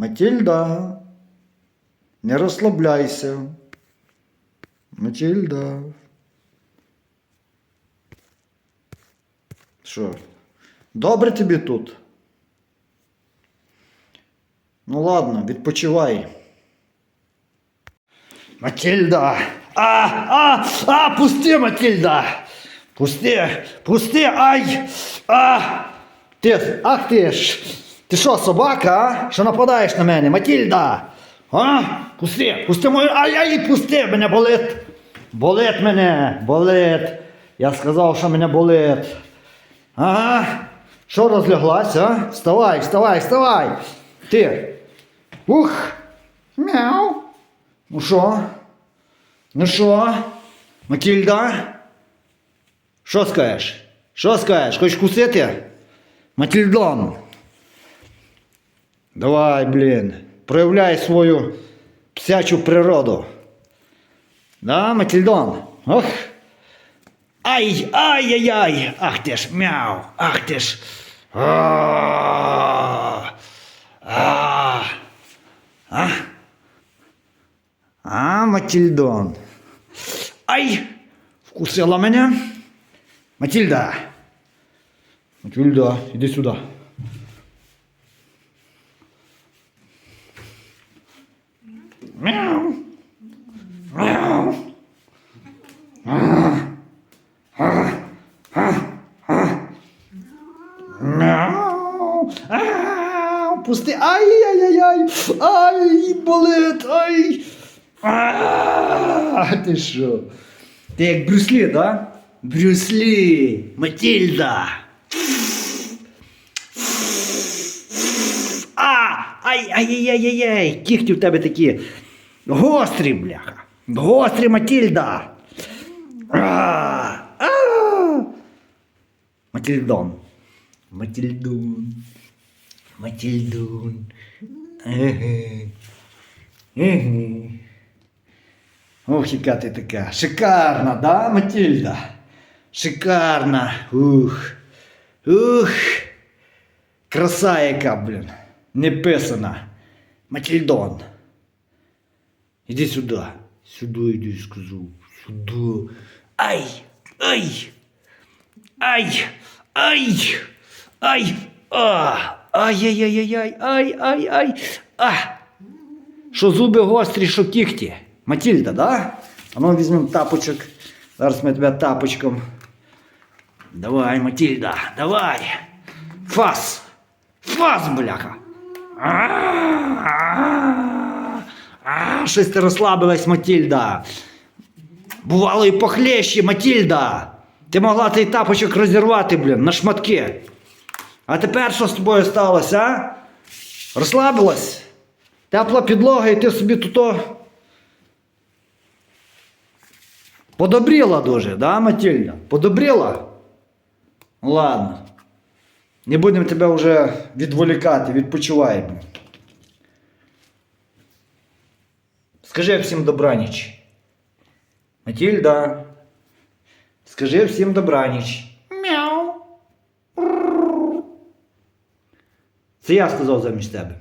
Матільда. Не розслабляйся. Матільда. Що? Добре тобі тут? Ну ладно, відпочивай. Матильда! А, а, а, пусти, Матильда! Пусти, пусти, ай! А! Ти, ах ти ж! Ти що, собака? Що нападаєш на мене? Матильда! А? Пусти, пусти мою. Ай, ай, пусти, мене болить! Болить мене, болить! Я сказав, що мене болить. Ага. Що розляглася, а? Вставай, вставай, вставай! Ти! Ух! Мяу! Ну що? Ну що? Матільда? Що скажеш? Що скажеш? Хочеш кусити? Матільдон. Давай, блін. Проявляй свою псячу природу. Да, Матільдон? Ох. Ай, ай-яй-яй! Ах ти ж, мяу! Ах ти ж! А, а, а. А, Матільдон. Ай! Вкусила мене. Матільда. Матільда, іди сюди. Мяу. Мяу. Мяу. Ау, Пусти. Ай-яй-яй-яй. Ай, болить. Ай. А, ти що? Ти як Брюслі, да? Брюслі. Матільда. А! Ай-ай-яй-яй-яй! Кіхті в тебе такі гострі, бляха. Гострі Матільда. А! А! Матільдон. Матільдон. Матільдон. Еге. Еге. Ох, яка ти така. Шикарна, да, Матільда? Шикарна. Ух. Ух. Краса яка, блін. Не писана. Матільдон. Іди сюди. Сюди йди, сказав. Сюди. Ай! Ай! Ай! Ай! Ай! А! Ай-яй-яй-яй! Ай! Ай! Ай! А! Що зуби гострі, що кіхті. Матільда, да? А ну візьмемо тапочок. Зараз ми тебе тапочком. Давай, Матільда, давай. Фас. Фас, бляха. А, А, Щось ти розслабилась, Матільда. Бувало і похлеще, Матільда. Ти могла цей тапочок розірвати, блін, на шматки. А тепер що з тобою сталося, а? Розслабилась? Тепла підлога, і ти собі тут. Подобріла дуже, да, Матільда? Подобріла? Ладно. Не будемо тебе вже відволікати, відпочиваємо. Скажи всім добраніч. Матільда. Скажи всім добраніч. Мяу. Це я сказав замість тебе.